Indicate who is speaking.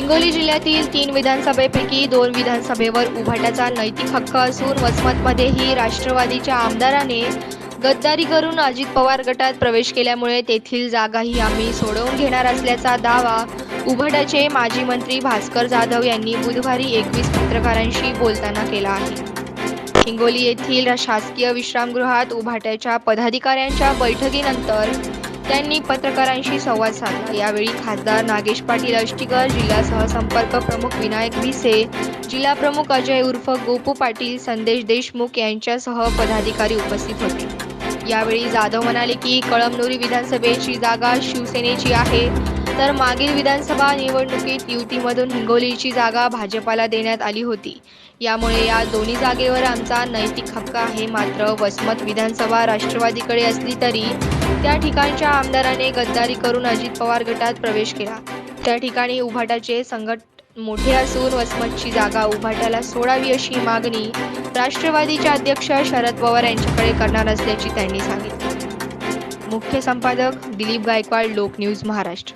Speaker 1: हिंगोली जिल्ह्यातील तीन विधानसभेपैकी दोन विधानसभेवर उभाटाचा नैतिक हक्क असून वसमतमध्येही राष्ट्रवादीच्या आमदाराने गद्दारी करून अजित पवार गटात प्रवेश केल्यामुळे तेथील जागाही आम्ही सोडवून घेणार असल्याचा दावा उभाटाचे माजी मंत्री भास्कर जाधव यांनी बुधवारी एकवीस पत्रकारांशी बोलताना केला आहे. हिंगोली येथील शासकीय विश्रामगृहात उभाट्याच्या पदाधिकाऱ्यांच्या बैठकीनंतर त्यांनी पत्रकारांशी संवाद साधला. यावेळी खासदार नागेश पाटील अष्टीकर जिल्हा सहसंपर्क प्रमुख विनायक भिसे जिल्हा प्रमुख अजय उर्फ गोपू पाटील संदेश देशमुख यांच्यासह पदाधिकारी उपस्थित होते. यावेळी जाधव म्हणाले की कळमनुरी विधानसभेची जागा शिवसेनेची आहे. तर मागील विधानसभा निवडणुकीत युतीमधून हिंगोलीची जागा भाजपाला देण्यात आली होती. यामुळे या दोन्ही जागेवर आमचा नैतिक हक्क आहे. मात्र वसमत विधानसभा राष्ट्रवादीकडे असली तरी त्या ठिकाणच्या आमदाराने गद्दारी करून अजित पवार गटात प्रवेश केला. त्या ठिकाणी उभाटाचे संघट मोठे असून वसमतची जागा उभाट्याला सोडावी अशी मागणी राष्ट्रवादीचे अध्यक्ष शरद पवार यांच्याकडे करणार असल्याची त्यांनी सांगितले. मुख्य संपादक दिलीप गायकवाड लोक न्यूज महाराष्ट्र.